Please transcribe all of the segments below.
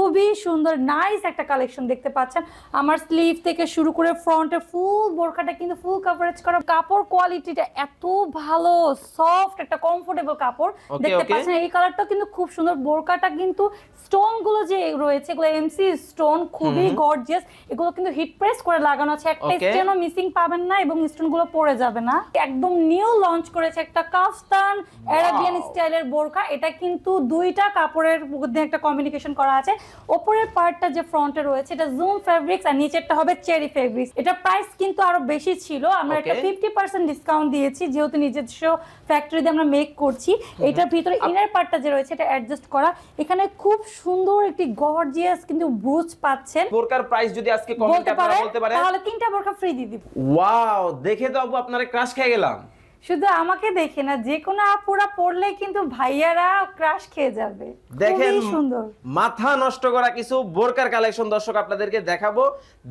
খুবই সুন্দর নাইস একটা কালেকশন দেখতে পাচ্ছেন। আমার স্লিভ থেকে শুরু করে ফ্রন্টে ফুল বোরখাটা কিন্তু ফুল কভারেজ করা। কাপড় কোয়ালিটিটা এত ভালো সফট একটা কমফোর্টেবল কাপড়। দেখতে পাচ্ছেন এই কালারটা কিন্তু খুব সুন্দর। বোরকাটা কিন্তু স্টোনগুলো যে রয়েছে এগুলো এমসি স্টোন খুবই গর্জিয়াস এগুলো কিন্তু হিট প্রেস করে লাগানো আছে। একটা. স্টোনও মিসিং পাবেন না এবং স্টোনগুলো পড়ে যাবে না। একদম নিউ লঞ্চ করেছে একটা কাফতান অ্যারাবিয়ান স্টাইলের বোরকা এটা কিন্তু দুইটা কাপড়ের মধ্যে একটা কমিউনিকেশন করা আছে। ওপরের পার্টটা যে ফ্রন্টে রয়েছে এটা জুম ফেব্রিক্স আর নিচেরটা হবে চেরি ফেব্রিক্স এটা প্রাইস কিন্তু আরও বেশি ছিল। আমরা একটা. ফিফটি পার্সেন্ট ডিসকাউন্ট দিয়েছি যেহেতু নিজস্ব ফ্যাক্টরিতে আমরা মেক করছি। এটার ভিতরে ইনার পার্টটা যে রয়েছে এটা অ্যাডজাস্ট করা। এখানে খুব সুন্দর একটি গর্জিয়াস কিন্তু ব্রুচ পাচ্ছেন। বোরকার প্রাইস যদি আজকে কমেন্টে আপনারা বলতে পারেন? তাহলে তিনটা বোরকা ফ্রি দিয়ে দিব। ওয়াও দেখে তো আপু আপনারা ক্রাশ খেয়ে গেলাম। শুধু আমাকে দেখে না যে কোনো আপুরা পড়লে কিন্তু ভাইয়ারা ক্রাশ খেয়ে যাবে। দেখেন সুন্দর। মাথা নষ্ট করা কিছু বোরকার কালেকশন দর্শক আপনাদেরকে দেখাবো।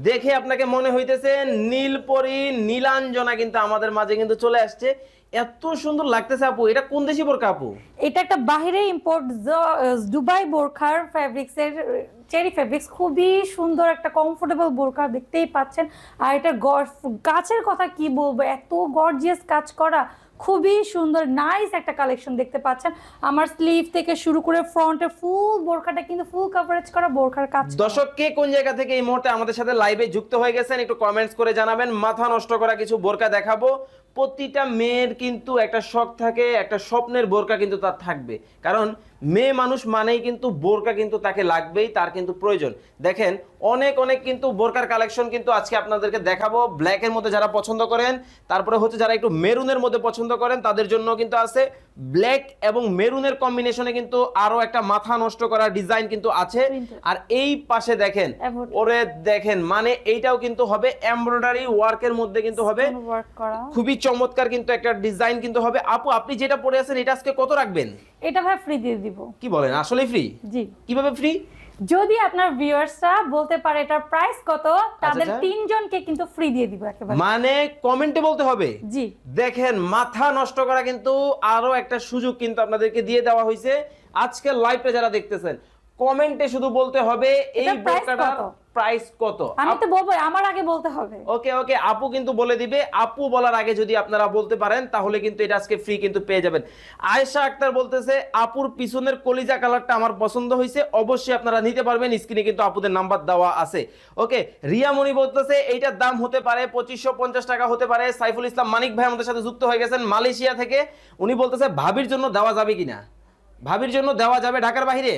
দেখে আপনাকে মনে হইতেছে নীলপরি নীলাঞ্জনা কিন্তু আমাদের মাঝে কিন্তু চলে আসছে। এত সুন্দর লাগতেছে আপু এটা কোন দেশি বোরকা আপু? এটা একটা বাহিরে ইম্পোর্ট দুবাই বোরখার ফ্যাব্রিক্স এর চেরি ফ্যাব্রিক্স খুবই সুন্দর একটা কমফোর্টেবল বোরখা দেখতেই পাচ্ছেন। আর এটা গাছের কথা কি বলব? এত গর্জিয়াস কাজ করা, খুবই সুন্দর নাইস একটা কালেকশন দেখতে পাচ্ছেন। আমার স্লিভ থেকে শুরু করে ফ্রন্টে ফুল বোরখাটা কিন্তু ফুল কভারেজ করা বোরখার কাজ। দর্শক, কে কোন জায়গা থেকে এই মুহূর্তে আমাদের সাথে লাইভে যুক্ত হয়ে গেছেন, একটু কমেন্টস করে জানাবেন। মাথা নষ্ট করা কিছু বোরকা দেখাবো। প্রতিটা মেয়ের কিন্তু একটা শখ থাকে, একটা স্বপ্নের বোরকা কিন্তু তার থাকবে। কারণ মেয়ে মানুষ মানেই কিন্তু বোরকা কিন্তু তাকে লাগবেই, তার কিন্তু প্রয়োজন। দেখেন অনেক অনেক কিন্তু বোরকার কালেকশন কিন্তু আজকে আপনাদেরকে দেখাবো। ব্ল্যাকের মধ্যে যারা পছন্দ করেন তারপরে হচ্ছে যারা একটু মেরুনের মধ্যে পছন্দ করেন তাদের জন্য কিন্তু আছে। ব্ল্যাক এবং মেরুনের কম্বিনেশনে কিন্তু আরও একটা মাথা নষ্ট করা ডিজাইন কিন্তু আছে। আর এই পাশে দেখেন ওরে দেখেন মানে এইটাও কিন্তু হবে এমব্রয়ডারি ওয়ার্কের মধ্যে কিন্তু হবে। খুবই চমৎকার কিন্তু একটা ডিজাইন কিন্তু হবে। আপু আপনি যেটা পরে আছেন এটা আজকে কত রাখবেন? এটা ভাই ফ্রি দিয়ে দিব। কি বলেন? আসলে ফ্রি জি। কীভাবে ফ্রি যদি আপনার ভিউয়ার্সরা বলতে পারে এটার প্রাইস কত তাদের আচ্ছা। তিনজনকে কিন্তু ফ্রি দিয়ে দিব একেবারে মানে কমেন্টে বলতে হবে জি দেখেন মাথা নষ্ট করা কিন্তু আরও একটা সুযোগ কিন্তু আপনাদেরকে দিয়ে দেওয়া হয়েছে আজকে লাইভে যারা দেখতেছেন কমেন্টে শুধু বলতে হবে এই বোরকাটার? প্রাইস কত? আমি তো বলব আমার আগে বলতে হবে। ওকে ওকে আপু কিন্তু বলে দিবে। আপু বলার আগে যদি আপনারা বলতে পারেন তাহলে কিন্তু এটা আজকে ফ্রি কিন্তু পেয়ে যাবেন। আয়েশা আক্তার বলতেছে আপুর পিছনের কলিজা কালারটা আমার পছন্দ হয়েছে। অবশ্যই আপনারা নিতে পারবেন স্ক্রিনে কিন্তু আপুদের নাম্বার দেওয়া আছে। ওকে রিয়া মনি বলতেছে এইটার দাম হতে পারে পঁচিশশো পঞ্চাশ টাকা হতে পারে। সাইফুল ইসলাম মানিক ভাই আমাদের সাথে যুক্ত হয়ে গেছেন মালয়েশিয়া থেকে। উনি বলতেছে ভাবির জন্য দেওয়া যাবে কিনা? ভাবির জন্য দেওয়া যাবে ঢাকার বাইরে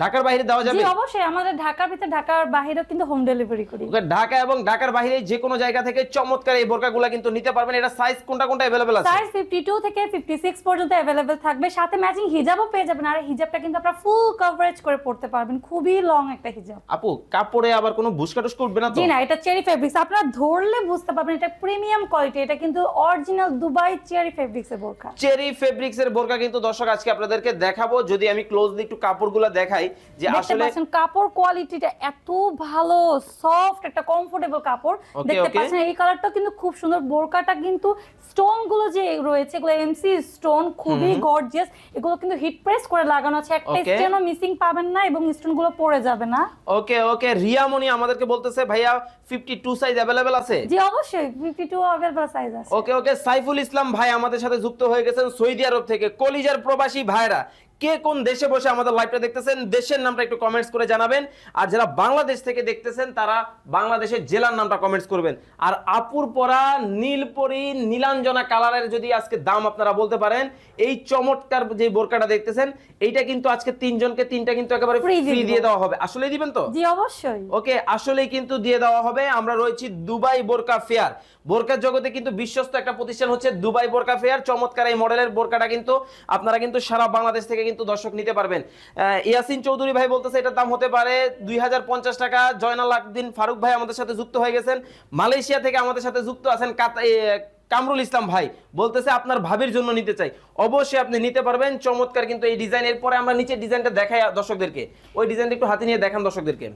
ঢাকার বাইরে দেওয়া জি যাবে অবশ্যই আমাদের ঢাকার ভিতরে ঢাকার বাইরেও কিন্তু হোম ডেলিভারি করি ওকে, ঢাকা এবং ঢাকার বাইরে যে কোনো জায়গা থেকে চমৎকার এই বোরকাগুলো কিন্তু নিতে পারবেন এটা সাইজ কোনটা কোনটা अवेलेबल আছে সাইজ 52 থেকে 56 পর্যন্ত अवेलेबल থাকবে সাথে ম্যাচিং হিজাবও পেয়ে যাবেন আর হিজাবটা কিন্তু আপনারা ফুল কভারেজ করে পড়তে পারবেন খুবই লং একটা হিজাব আপু কাপড়ে আবার কোনো ভুসকাটুস করবে না তো জি না এটা চেরি ফেব্রিক্স আপনারা ধরলে বুঝতে পারবেন এটা প্রিমিয়াম কোয়ালিটি এটা কিন্তু অরিজিনাল দুবাই চেরি ফেব্রিক্স এর বোরকা চেরি ফেব্রিক্স এর বোরকা কিন্তু দর্শক আজকে আপনাদেরকে দেখাবো যদি আমি ক্লোজলি একটু কাপড়গুলো দেখাই যে দেখতে আসলে পাচ্ছেন কাপড় কোয়ালিটিটা এত ভালো সফট একটা কমফোর্টেবল কাপড় Okay, দেখতে okay. পাচ্ছেন এই কালারটা কিন্তু খুব সুন্দর বোরকাটা কিন্তু স্টোন গুলো যে রয়েছে এগুলো এমসি স্টোন খুবই গর্জিয়াস এগুলো কিন্তু হিট প্রেস করে লাগানো আছে একটা Okay. স্টোনও মিসিং পাবেন না এবং স্টোন গুলো পড়ে যাবে না ওকে ওকে রিয়ামণি আমাদেরকে বলতেছে ভাইয়া 52 সাইজ अवेलेबल আছে জি অবশ্যই 52 अवेलेबल সাইজ আছে ওকে ওকে সাইফুল ইসলাম ভাই আমাদের সাথে যুক্ত হয়ে গেছেন সৌদি আরব থেকে কলিজার প্রবাসী ভাইরা কে কোন দেশে বসে আমাদের লাইভটা দেখতেছেন দেশের নামটা একটু কমেন্টস করে জানাবেন। আর যারা বাংলাদেশ থেকে দেখতেছেন তারা বাংলাদেশের জেলার নামটা কমেন্টস করবেন। আর আপুর পরা নীলপরি নীলাঞ্জনা কালারের যদি আজকে দাম আপনারা বলতে পারেন এই চমৎকার যে বোরকাটা দেখতেছেন এইটা কিন্তু আজকে তিনজনকে তিনটা কিন্তু একেবারে ফ্রি দিয়ে দেওয়া হবে। আসলেই দিবেন তো? জি অবশ্যই। ওকে আসলেই কিন্তু দিয়ে দেওয়া হবে। আমরা রয়েছি দুবাই বোরকা ফেয়ার। বোরকার জগতে কিন্তু বিশ্বস্ত একটা প্রতিষ্ঠান হচ্ছে দুবাই বোরকা ফেয়ার। চমৎকার এই মডেলের বোরকাটা কিন্তু আপনারা কিন্তু সারা বাংলাদেশ থেকে কিন্তু দর্শক নিতে পারবেন। ইয়াসিন চৌধুরী ভাই বলতেছে, এটার দাম হতে পারে দুই টাকা। জয়নাল আকদিন ফারুক ভাই আমাদের সাথে যুক্ত হয়ে গেছেন। মালয়েশিয়া থেকে আমাদের সাথে যুক্ত আছেন কামরুল ইসলাম ভাই। বলতেছে, আপনার ভাবির জন্য নিতে চাই। অবশ্যই আপনি নিতে পারবেন। চমৎকার কিন্তু এই ডিজাইনের পরে আমরা নিচের ডিজাইনটা দেখাই দর্শকদেরকে। ওই ডিজাইনটা একটু হাতে নিয়ে দেখান দর্শকদেরকে।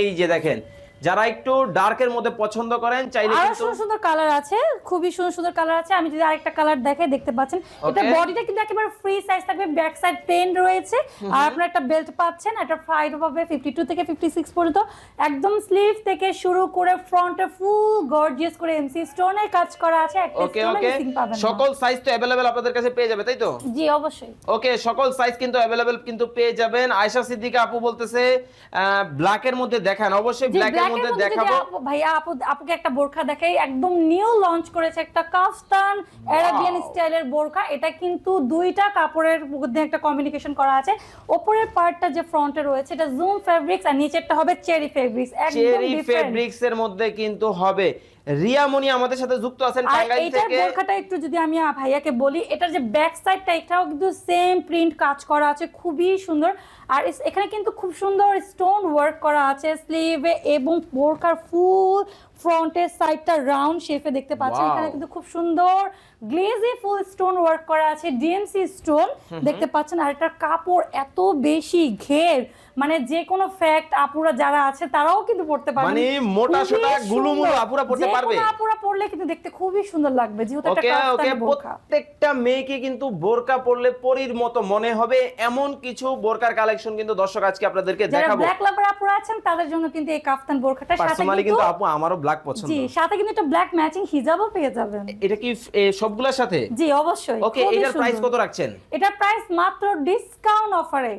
এই যে দেখেন যারা একটু ডার্কের মধ্যে পছন্দ করেন চাইলে আরও কিন্তু সুন্দর সুন্দর কালার আছে খুবই সুন্দর সুন্দর কালার আছে। আমি যদি আরেকটা কালার দেখাই দেখতে পাচ্ছেন। এটা বডিটা কিন্তু একেবারে ফ্রি সাইজ থাকবে ব্যাক সাইড প্লেন রয়েছে। আর আপনার একটা বেল্ট পাচ্ছেন একটা ফাইভ পাবে ফিফটি টু থেকে ফিফটি সিক্স পর্যন্ত। একদম স্লিভ থেকে শুরু করে ফ্রন্টে ফুল গর্জিয়াস করে এমসি স্টোনের কাজ করা আছে একটা ওকে ওকে মিসিং পাবেন সকল সাইজ তো অ্যাভেলেবেল আপনাদের কাছে পেয়ে যাবে তাই তো? জি অবশ্যই। ওকে সকল সাইজ কিন্তু অ্যাভেলেবেল কিন্তু পেয়ে যাবেন। আয়শা সিদ্দিকা আপু বলতেছে ব্ল্যাক এর মধ্যে দেখান অবশ্যই ব্ল্যাকের মধ্যে দেখাবো। ভাইয়া আপু আপুকে একটা বোরখা দেখাই একদম নিউ লঞ্চ করেছে একটা কাফতান অ্যারাবিয়ান স্টাইলের বোরখা। এটা কিন্তু দুইটা কাপড়ের মধ্যে একটা কমিউনিকেশন করা আছে। ওপরের পার্টটা যে ফ্রন্টে রয়েছে এটা জুম ফেব্রিক্স আর নিচেরটা হবে চেরি ফেব্রিক্স চেরি ফেব্রিক্স এর মধ্যে কিন্তু হবে। রিয়ামণি আমাদের সাথে যুক্ত আছেন টাঙ্গাইল এইটার থেকে। বোরখাটা একটু যদি আমি ভাইয়াকে বলি এটার যে ব্যাক সাইডটা এটাও কিন্তু সেম প্রিন্ট কাজ করা আছে খুবই সুন্দর। আর এখানে কিন্তু খুব সুন্দর স্টোন ওয়ার্ক করা আছে স্লিভে এবং বোরকার ফুল ফ্রন্টের সাইডটা রাউন্ড শেপে দেখতে পাচ্ছেন। এখানে কিন্তু খুব সুন্দর গ্লেজি ফুল স্টোন ওয়ার্ক করা আছে ডিএমসি স্টোন। দেখতে পাচ্ছেন আর এটার কাপড় এত বেশি ঘের। মানে যে কোনো ফ্যাক্ট আপুরা যারা আছে তারাও কিন্তু পড়তে পারবে। মানে মোটা সোটা গুলুমুলু আপুরা পড়তে পারবে? আপুরা পড়লে কিন্তু দেখতে খুবই সুন্দর লাগবে। যেহেতু একটা কাফতান বোরখা। প্রত্যেকটা মেয়েকে কিন্তু বোরকা পরলে পরীর মতো মনে হবে। এমন কিছু বোরকার কালেকশন কিন্তু দর্শক আজকে আপনাদেরকে দেখাবো। যারা ব্ল্যাক লাভার আপুরা আছেন তাদের জন্য কিন্তু এই কাফতান বোরকাটা সাথে কিন্তু কিন্তু আপু আমারও ব্ল্যাক পছন্দ। জি সাথে কিন্তু একটা ব্ল্যাক ম্যাচিং হিজাবও পেয়ে যাবেন। এটা কি সবগুলোর সাথে? জি অবশ্যই। ওকে এটার প্রাইস কত রাখছেন? এটা প্রাইস মাত্র ডিসকাউন্ট অফারে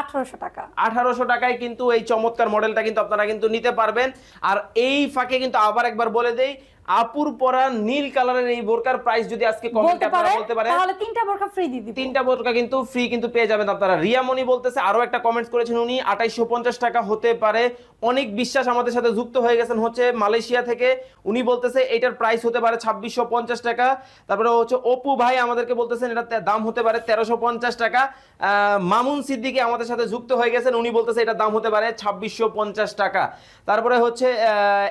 আঠারোশো টাকা। আঠারোশো টাকায় কিন্তু এই চমৎকার মডেলটা কিন্তু আপনারা কিন্তু নিতে পারবেন। আর এই ফাঁকে কিন্তু আবার একবার বলে দেই আপুর পরা নীল কালারের এই বোরকার প্রাইস যদি আজকে কমেন্টে আপনারা বলতে পারেন তাহলে তিনটা বোরখা ফ্রি দিয়ে দিব। তিনটা বোরকা কিন্তু ফ্রি কিন্তু পেয়ে যাবেন আপনারা। রিয়া মনি বলতেছে আরও একটা কমেন্টস করেছেন উনি আঠাইশো পঞ্চাশ টাকা হতে পারে। অনেক বিশ্বাস আমাদের সাথে যুক্ত হয়ে গেছেন হচ্ছে মালয়েশিয়া থেকে। উনি বলতেছে এটার প্রাইস হতে পারে ছাব্বিশশো পঞ্চাশ টাকা। তারপরে হচ্ছে অপু ভাই আমাদেরকে বলতেছেন এটা দাম হতে পারে তেরোশো পঞ্চাশ টাকা। আহ, মামুন সিদ্দিকী আমাদের সাথে যুক্ত হয়ে গেছেন উনি বলতেছে এটার দাম হতে পারে ছাব্বিশশো পঞ্চাশ টাকা। তারপরে হচ্ছে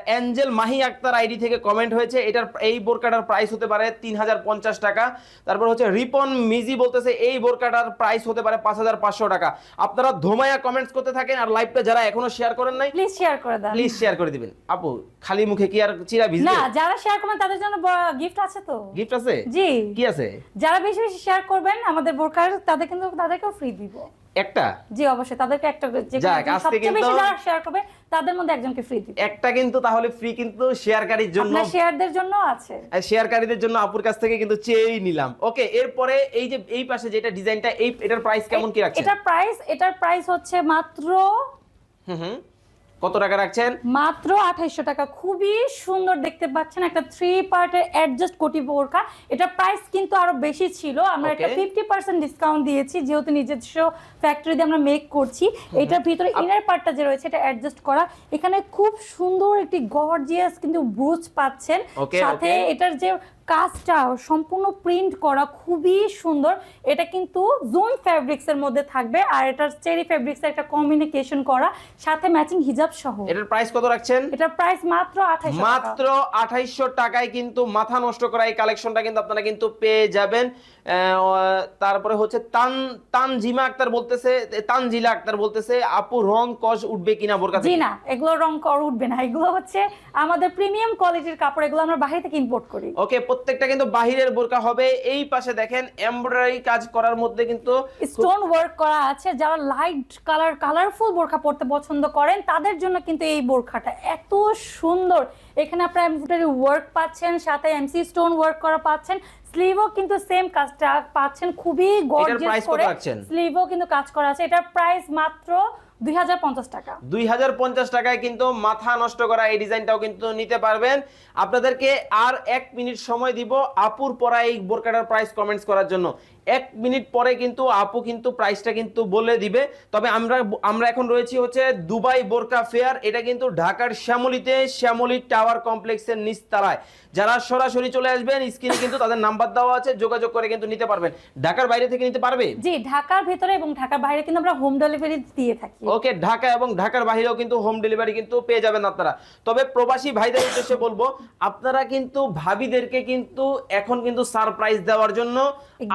অ্যাঞ্জেল মাহি আক্তার আইডি থেকে কমেন্ট হয়েছে এটার এই বোরকাটার প্রাইস হতে পারে তিন হাজার পঞ্চাশ টাকা। তারপর হচ্ছে রিপন মিজি বলতেছে এই বোরকাটার প্রাইস হতে পারে পাঁচ হাজার পাঁচশো টাকা। আপনারা ধোমায়া কমেন্টস করতে থাকেন আর লাইভটা যারা এখনও শেয়ার করেন নাই প্লিজ শেয়ার করে দেন। প্লিজ শেয়ার করে দিবেন। আপু খালি মুখে কি আর চিরা ভিজবে? না যারা শেয়ার করবেন তাদের জন্য গিফট আছে তো। গিফট আছে? জি। কি আছে? যারা বেশি বেশি শেয়ার করবেন আমাদের বোরকার তাদের কিন্তু তাদেরকেও ফ্রি দিব। একটা? জি অবশ্যই। তাদেরকে একটা যে সবচেয়ে বেশি যারা শেয়ার করবে তাদের মধ্যে একজনকে ফ্রি দিবে একটা কিন্তু তাহলে ফ্রি কিন্তু শেয়ারকারীর জন্য আপনার শেয়ারদের জন্য আছে। শেয়ারকারীদের জন্য আপুর কাছ থেকে কিন্তু চেয়েই নিলাম। ওকে এরপরে এই যে এই পাশে যেটা ডিজাইনটা এই এটার প্রাইস কেমন কি রাখছেন? এটার প্রাইস এটার প্রাইস হচ্ছে মাত্র হুম হুম। কত টাকা রাখছেন? মাত্র আঠাইশশো টাকা। খুবই সুন্দর দেখতে পাচ্ছেন একটা থ্রি পার্টের অ্যাডজাস্ট কোটি বোরকা। এটার প্রাইস কিন্তু আরও বেশি ছিল। আমরা একটা Okay. ফিফটি পার্সেন্ট ডিসকাউন্ট দিয়েছি যেহেতু নিজস্ব ফ্যাক্টরি দিয়ে আমরা মেক করছি। এটার ভিতরে ইনার পার্টটা যে রয়েছে এটা অ্যাডজাস্ট করা। এখানে খুব সুন্দর একটি গর্জিয়াস কিন্তু ব্রুচ পাচ্ছেন। সাথে এটার যে কাজটা সম্পূর্ণ প্রিন্ট করা খুবই সুন্দর। এটা কিন্তু জুম ফ্যাব্রিক্সের মধ্যে থাকবে আর এটার চেরি ফ্যাব্রিক্স একটা কমিউনিকেশন করা সাথে ম্যাচিং হিজাব সহ। এটার প্রাইস কত রাখছেন? এটার প্রাইস মাত্র আঠাইশ মাত্র আঠাইশশো টাকায় কিন্তু মাথা নষ্ট করা এই কালেকশনটা কিন্তু আপনারা কিন্তু পেয়ে যাবেন। তারপরে হচ্ছে তান তানজিমা আক্তার বলতেছে তানজিলা আক্তার বলতেছে আপু রং কস উঠবে কিনা বোরকা জি না এগুলো রং কর উঠবে না এগুলো হচ্ছে আমাদের প্রিমিয়াম কোয়ালিটির কাপড় এগুলো আমরা বাইরে থেকে ইম্পোর্ট করি। ওকে প্রত্যেকটা কিন্তু বাহিরের বোরকা হবে এই পাশে দেখেন এমব্রয়ডারি কাজ করার মধ্যে কিন্তু স্টোন ওয়ার্ক করা আছে যারা লাইট কালার কালারফুল বোরখা পরতে পছন্দ করেন তাদের জন্য কিন্তু এই বোরখাটা এত সুন্দর এখানে আপনারা এমব্রয়ডারি ওয়ার্ক পাচ্ছেন সাথে এমসি স্টোন ওয়ার্ক করা পাচ্ছেন। স্লিভও কিন্তু সেম কাজটা পাচ্ছেন খুবই গর্জিয়াস করে? স্লিভও কিন্তু কাজ করা আছে। এটার প্রাইস মাত্র দুই হাজার পঞ্চাশ টাকা। দুই হাজার পঞ্চাশ টাকায় কিন্তু মাথা নষ্ট করা এই ডিজাইনটাও কিন্তু নিতে পারবেন। আপনাদেরকে আর এক মিনিট সময় দিব আপুর পরা এই বোরকাটার প্রাইস কমেন্টস করার জন্য। এক মিনিট পরে কিন্তু আপু কিন্তু প্রাইসটা কিন্তু বলে দিবে। তবে আমরা আমরা এখন রয়েছি হচ্ছে দুবাই বোরকা ফেয়ার। এটা কিন্তু ঢাকার শ্যামলিতে শ্যামলি টাওয়ার কমপ্লেক্সের নিচতলায়। যারা সরাসরি চলে আসবেন স্ক্রিনে কিন্তু তাদের নাম্বার দেওয়া আছে যোগাযোগ করে কিন্তু নিতে পারবেন। ঢাকার বাইরে থেকে নিতে পারবে? জি ঢাকার ভেতরে এবং ঢাকার বাইরে কিন্তু আমরা হোম ডেলিভারি দিয়ে থাকি। ওকে ঢাকা এবং ঢাকার বাহিরেও কিন্তু হোম ডেলিভারি কিন্তু পেয়ে যাবেন আপনারা। তবে প্রবাসী ভাইদের উদ্দেশ্যে বলব আপনারা কিন্তু ভাবিদেরকে কিন্তু এখন কিন্তু সারপ্রাইজ দেওয়ার জন্য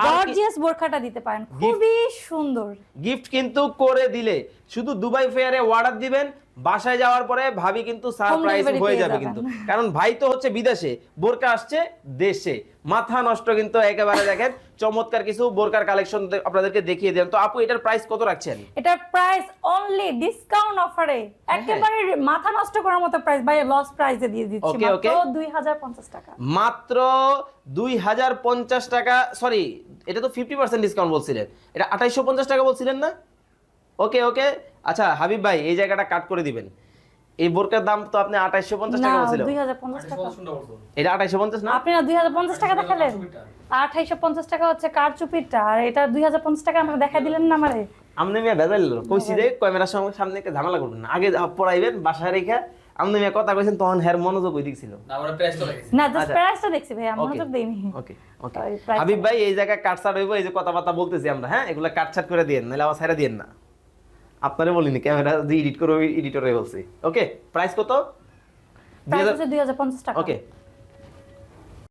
গর্জিয়াস বোরখাটা দিতে পারেন। খুবই সুন্দর। গিফট কিন্তু করে দিলে। শুধু দুবাই ফেয়ারে অর্ডার দিবেন বাসায় যাওয়ার পরে ভাবি কিন্তু সারপ্রাইজ হয়ে যাবে কিন্তু। কারণ ভাই তো হচ্ছে বিদেশে বোরকা আসছে দেশে। মাথা নষ্ট কিন্তু একেবারে দেখেন চমৎকার কিছু বোরকার কালেকশন আপনাদেরকে দেখিয়ে দেন তো আপু এটার প্রাইস কত রাখছেন? এটার প্রাইস অনলি ডিসকাউন্ট অফারে একেবারে মাথা নষ্ট করার মতো প্রাইস ভাই লস প্রাইসে দিয়ে দিচ্ছি। মাত্র 2050 টাকা। মাত্র দুই হাজার পঞ্চাশ টাকা সরি এটা তো ফিফটি পার্সেন্ট ডিসকাউন্ট বলছিলেন। এটা আঠাইশশো পঞ্চাশ টাকা বলছিলেন না? ওকে ওকে? আচ্ছা হাবিব ভাই এই জায়গাটা কাট করে দিবেন। এই বোরকার দাম তো আপনি আঠাইশশো পঞ্চাশ না টাকা বলছিল 2050 টাকা। এটা আঠাইশশো পঞ্চাশ না? আপনি না 2050 টাকা দেখালেন? 2850 টাকা হচ্ছে কারচুপিটা আর এটা 2050 টাকা আমরা দেখা দিলেন না আমারে? আমনে মিয়া ভেজাল কইছি যে ক্যামেরার সঙ্গে সামনে একটা ঝামেলা করবেন না। আগে পড়াইবেন বাসায় রেখে আমনে মিয়া কথা কইছেন তখন হের মনোযোগ ওই দিক ছিল। আমরা প্রাইস তো লাগেছে না জাস্ট আচ্ছা। প্রাইসটা দেখছি ভাই আমরা. তো দেইনি। ওকে ওকে। হাবিব ভাই এই জায়গায় কাটছাট হইব এই যে কথাবার্তা বলতেছি আমরা হ্যাঁ? এগুলো কাটছাট করে দিয়েন নাহলে আবার ছাইরা দিয়েন না। আপনারে বলিনি ক্যামেরা দিয়ে এডিট করে এডিটরে বলছি। ওকে প্রাইস কত? প্রাইস হচ্ছে 2050 টাকা। ওকে